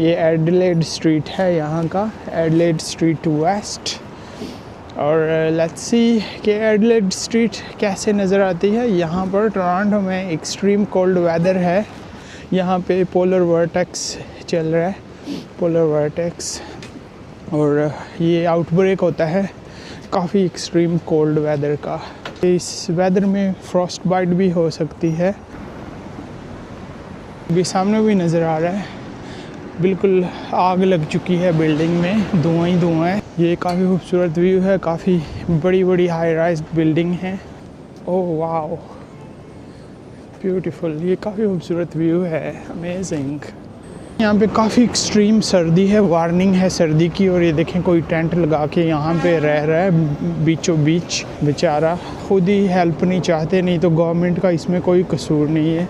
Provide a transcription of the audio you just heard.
ये Adelaide street है, यहाँ का एडलेड स्ट्रीट वेस्ट और लेट्स सी कि एडलेड स्ट्रीट कैसे नज़र आती है। यहाँ पर टोरंटो में एक्सट्रीम कोल्ड वेदर है। यहाँ पे पोलर वर्टेक्स चल रहा है पोलर वर्टेक्स और ये आउटब्रेक होता है, काफ़ी एक्सट्रीम कोल्ड वेदर का। इस वेदर में फ्रॉस्ट बाइट भी हो सकती है। अभी सामने भी नज़र आ रहा है। बिल्कुल आग लग चुकी है बिल्डिंग में, धुआँ ही धुआँ है। ये काफ़ी खूबसूरत व्यू है, काफ़ी बड़ी बड़ी हाई राइज बिल्डिंग है। ओह वाह ब्यूटीफुल ये काफ़ी खूबसूरत व्यू है। अमेजिंग यहाँ पे काफ़ी एक्सट्रीम सर्दी है वार्निंग है सर्दी की, और ये देखें कोई टेंट लगा के यहाँ पे रह रहा है बीचों बीच बेचारा। खुद ही हेल्प नहीं चाहते, नहीं तो गवर्नमेंट का इसमें कोई कसूर नहीं है।